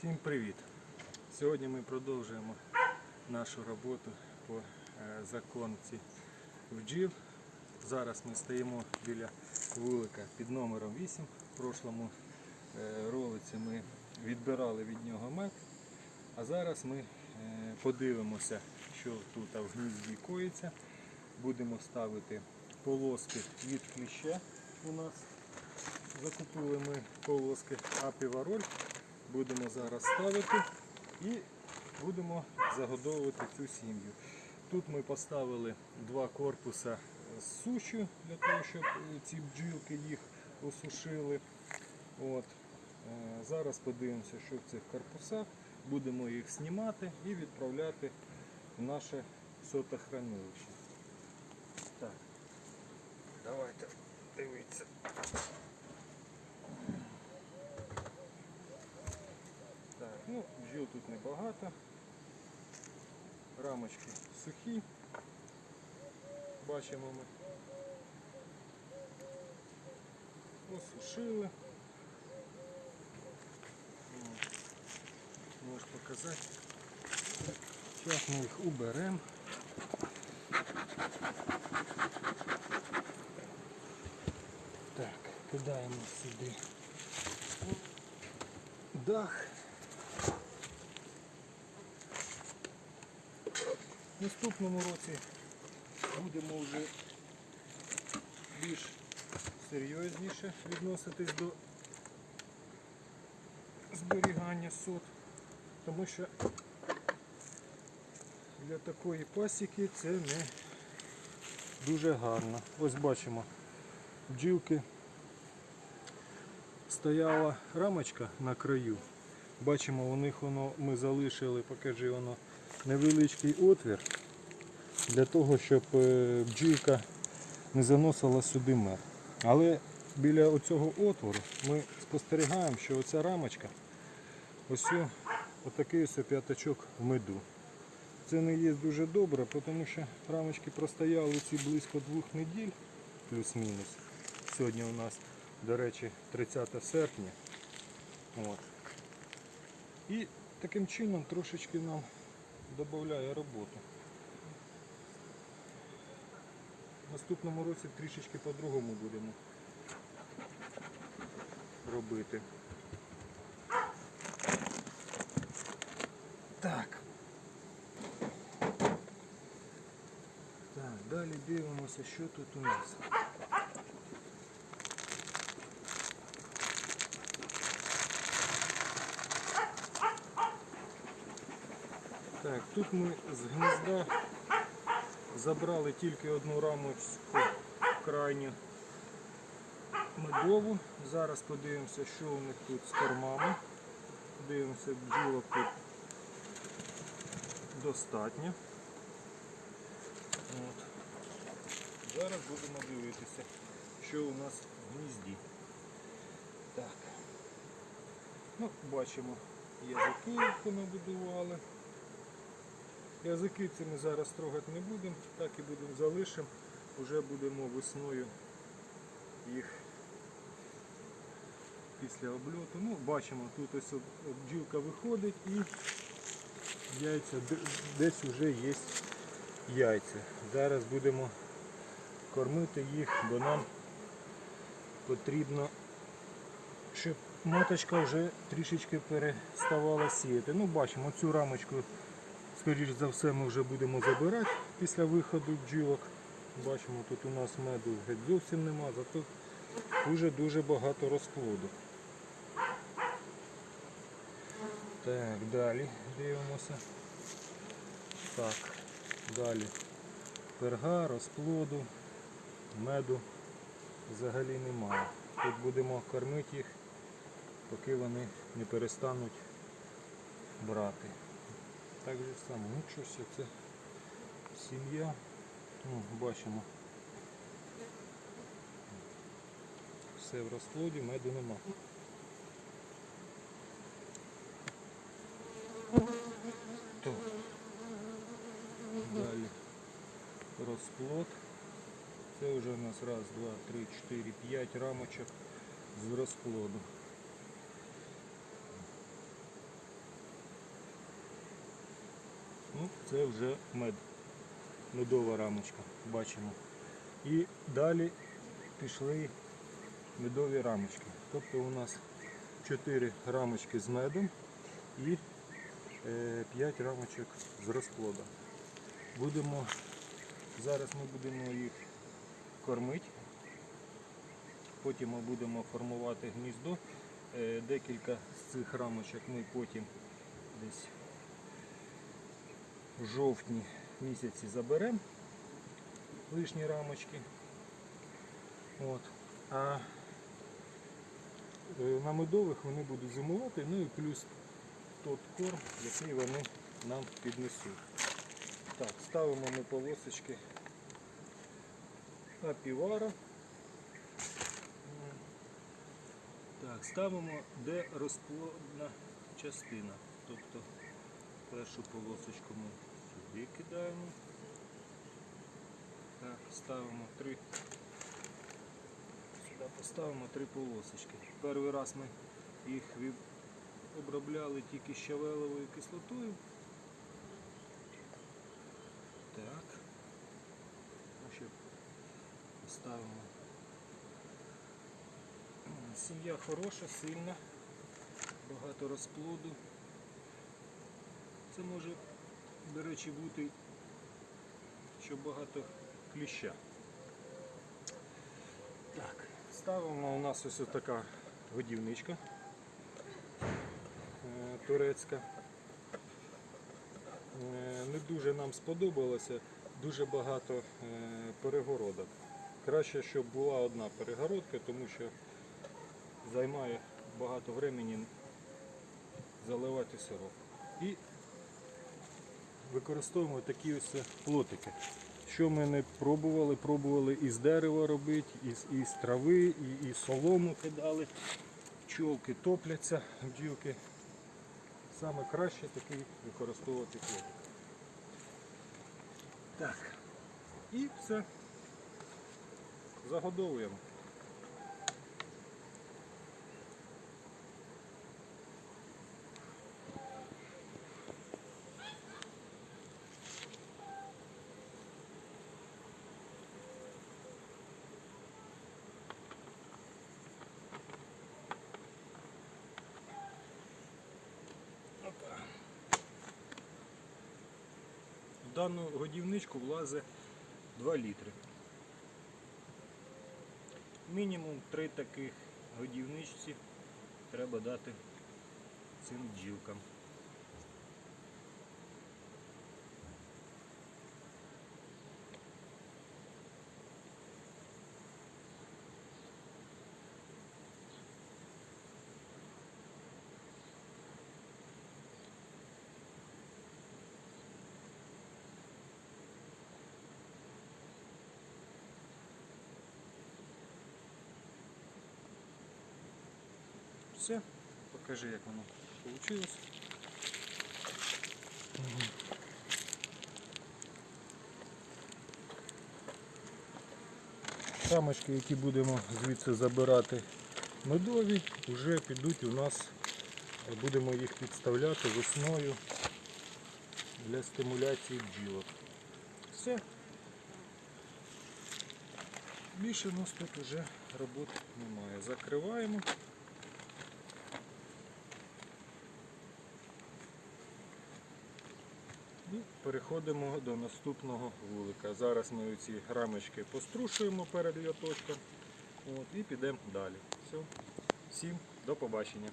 Всім привіт! Сьогодні ми продовжуємо нашу роботу по е, законці бджіл. Зараз ми стоїмо біля вулика під номером 8. В прошлому е, ролиці ми відбирали від нього мед. А зараз ми е, подивимося, що тут в гнізді коїться. Будемо ставити полоски від кліща у нас. Закупили ми полоски апівароль. Будемо зараз ставити і будемо загодовувати цю сім'ю. Тут ми поставили два корпуса з сушю для того, щоб е, ці бджілки їх осушили. От. Е, Зараз подивимося, що в цих корпусах. Будемо їх знімати і відправляти в наше сотохранилище. Так, давайте дивіться. Так, ну, бджіл тут небагато. Рамочки сухі. Бачимо ми. Осушили. Можеш показати. Зараз ми їх уберемо. Так, кидаємо сюди дах. В наступному році будемо вже більш серйозніше відноситись до зберігання сот, тому що для такої пасіки це не дуже гарно. Ось бачимо, бджілки стояла рамочка на краю. Бачимо, у них воно ми залишили, покажи воно невеличкий отвір для того, щоб е, бджілка не заносила сюди мед. Але біля оцього отвору ми спостерігаємо, що оця рамочка ось отакий ось п'ятачок в меду. Це не є дуже добре, тому що рамочки простояли ці близько двох неділь, плюс-мінус. Сьогодні у нас, до речі, 30 серпня. От. І таким чином трошечки нам додає роботу. Наступному році трішечки по-другому будемо робити. Так. Так, далі дивимося, що тут у нас. Так, тут ми з гнізда забрали тільки одну рамочку крайню медову. Зараз подивимося, що у них тут з кормами. Дивимося, бджілок тут достатньо. От. Зараз будемо дивитися, що у нас в гнізді. Так. Ну, бачимо язики, які ми будували. Язики ці ми зараз трогати не будемо, так і будемо залишимо. Уже будемо весною їх після обльоту. Ну, бачимо, тут ось бджілка виходить і яйця, десь вже є яйця. Зараз будемо кормити їх, бо нам потрібно, щоб маточка вже трішечки переставала сіяти. Ну, бачимо, цю рамочку, скоріш за все, ми вже будемо забирати після виходу бджілок. Бачимо, тут у нас меду геть зовсім нема, зато дуже-дуже багато розплоду. Так, далі дивимося. Так, далі. Перга, розплоду, меду взагалі немає. Тут будемо кормити їх, поки вони не перестануть брати. Так же само, ну що це сім'я. Ну, бачимо. Все в розплоді, меду нема. Далі розплод. Це вже у нас раз, два, три, чотири, п'ять рамочок з розплоду. Це вже мед. Медова рамочка, бачимо. І далі пішли медові рамочки. Тобто у нас 4 рамочки з медом і 5 рамочок з розплода. Будемо, зараз ми будемо їх кормити. Потім ми будемо формувати гніздо. Е, Декілька з цих рамочок ми потім десь в жовтні місяці заберемо лишні рамочки. От. А е, на медових вони будуть зимувати, ну і плюс тот корм, який вони нам піднесуть. Так, ставимо ми полосочки на півара. Так, ставимо, де розплодна частина. Тобто першу полосочку ми сюди кидаємо. Так, ставимо три. Сюди поставимо три полосочки. Перший раз ми їх обробляли тільки щавеловою кислотою. Так. Ну, ще поставимо. Сім'я хороша, сильна, багато розплоду. Це може, до речі, бути, що багато кліща. Так, ставимо у нас ось така годівничка е, турецька. Е, Не дуже нам сподобалося, дуже багато е, перегородок. Краще, щоб була одна перегородка, тому що займає багато времени заливати сироп. І використовуємо такі ось плотики. Що ми не пробували, пробували із дерева робити, із, із трави, і, і солому кидали. Пчолки топляться, бджілки. Саме краще такий використовувати плотик. Так. І все. Загодовуємо. Дану годівничку влазить 2 літри. Мінімум 3 таких годівничці треба дати цим бджілкам. Все, покажи, як воно вийшло. Рамочки, які будемо звідси забирати медові, вже підуть у нас, будемо їх підставляти весною для стимуляції бджілок. Все. Більше у нас тут вже роботи немає. Закриваємо. Переходимо до наступного вулика. Зараз ми ці рамочки пострушуємо перед льоточком от, і підемо далі. Все. Всім до побачення.